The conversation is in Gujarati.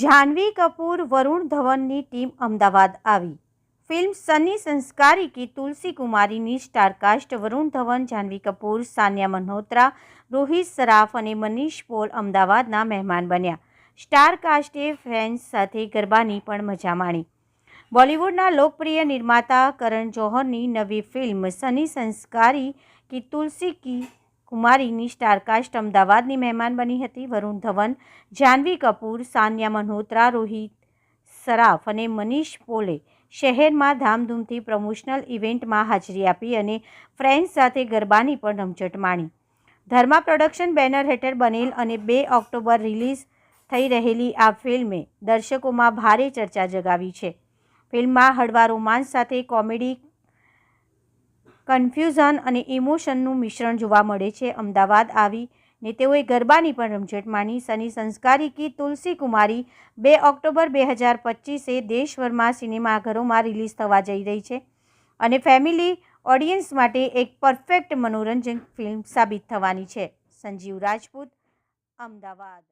જાહ્નવી કપૂર, વરુણ ધવનની ટીમ અમદાવાદ આવી. ફિલ્મ સની સંસ્કારી કી તુલસી કુમારીની સ્ટારકાસ્ટ વરુણ ધવન જાહ્નવી કપૂર, સાનિયા મલ્હોત્રા, રોહિત સરાફ અને મનીષ પોલ અમદાવાદના મહેમાન બન્યા. સ્ટારકાસ્ટે ફેન્સ સાથે ગરબાની પણ મજા માણી. બોલિવૂડના લોકપ્રિય નિર્માતા કરણ જોહરની નવી ફિલ્મ સની સંસ્કારી કી તુલસી કી કુમારીની સ્ટારકાસ્ટ અમદાવાદની મહેમાન બની હતી. વરુણ ધવન જાહ્નવી કપૂર, સાનિયા મલ્હોત્રા, રોહિત સરાફ અને મનીષ પોલે શહેરમાં ધામધૂમથી પ્રમોશનલ ઇવેન્ટમાં હાજરી આપી અને ફ્રેન્ડ્સ સાથે ગરબાની પણ રમઝટ માણી. ધર્મા પ્રોડક્શન બેનર હેઠળ બનેલ અને બે ઓક્ટોબર રિલીઝ થઈ રહેલી આ ફિલ્મે દર્શકોમાં ભારે ચર્ચા જગાવી છે. ફિલ્મમાં હળવા રોમાન્સ સાથે કોમેડી કન્ફ્યુઝન અને ઇમોશનનું મિશ્રણ જોવા મળે છે. અમદાવાદ આવી ને તેઓએ ગરબાની પણ રમઝટ માણી સની સંસ્કારી કી તુલસી કુમારી બે ઓક્ટોબર બે હજાર પચીસે દેશભરમાં સિનેમાઘરોમાં રિલીઝ થવા જઈ રહી છે અને ફેમિલી ઓડિયન્સ માટે એક પરફેક્ટ મનોરંજન ફિલ્મ સાબિત થવાની છે. સંજીવ રાજપૂત, અમદાવાદ.